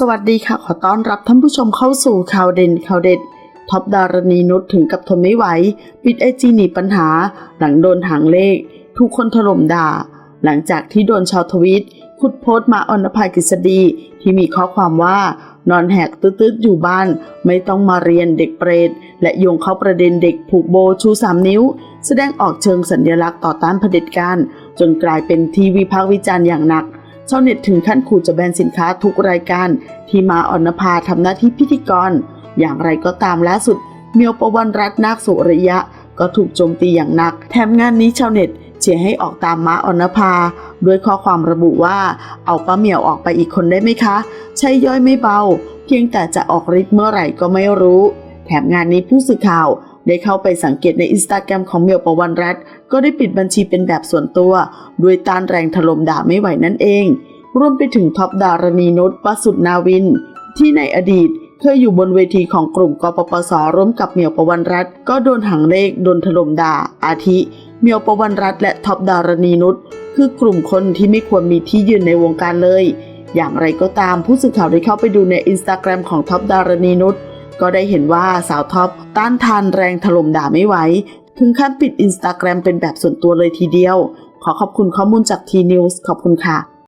สวัสดีค่ะ ขอต้อนรับท่านผู้ชมเข้าสู่ข่าวเด่นข่าวเด็ดท็อปดารณีนุชถึงกับทนไม่ไหว ปิดไอจีหนีปัญหา หลังโดนหางเลขถูกคนถล่มด่า หลังจากที่โดนชาวทวิตขุดโพสต์มาอนภากฤษฎีที่มีข้อความว่านอนแหกตืดๆอยู่บ้าน ไม่ต้องมาเรียนเด็กเปรต และโยงเข้าประเด็นเด็กผูกโบชูสามนิ้ว แสดงออกเชิงสัญลักษณ์ต่อต้านเผด็จการจนกลายเป็นที่วิพากษ์วิจารณ์อย่างหนัก ชาวเน็ตถึงขั้นขู่จะแบนสินค้าทุกรายการ ที่มาออนภาทำหน้าที่พิธีกร อย่างไรก็ตามล่าสุด เมียวประวันรัตน์นาคสุริยะ ก็ถูกโจมตีอย่างหนัก แถมงานนี้ชาวเน็ตเชียร์ให้ออกตามม้าออนภา ด้วยข้อความระบุว่า เอาป้าเหมียวออกไปอีกคนได้ไหมคะ ใช้ย่อยไม่เบา เพียงแต่จะออกฤทธิ์เมื่อไหร่ก็ไม่รู้ แถมงานนี้ผู้สื่อข่าว ได้เข้าไปสังเกตในอินสตาแกรมของเมียวประวันรัตก็ได้ปิดบัญชีเป็นแบบส่วนตัว ด้วยต้านแรงถล่มด่าไม่ไหวนั่นเอง รวมไปถึงท็อปดารณีนุชประสุทธนาวิน ที่ในอดีตเคยอยู่บนเวทีของกลุ่มกปปสร่วมกับเมียวประวันรัตก็โดนหังเลขโดนถล่มด่า อาทิเมียวประวันรัตและท็อปดารณีนุชคือกลุ่มคนที่ไม่ควรมีที่ยืนในวงการเลย อย่างไรก็ตามผู้สื่อข่าวได้เข้าไปดูในอินสตาแกรมของท็อปดารณีนุช ก็ได้เห็นว่าสาวท็อปต้านทานแรงถล่มด่าไม่ไหว ถึงขั้นปิดอินสตาแกรมเป็นแบบส่วนตัวเลยทีเดียว ขอขอบคุณข้อมูลจากทีนิวส์ขอบคุณค่ะ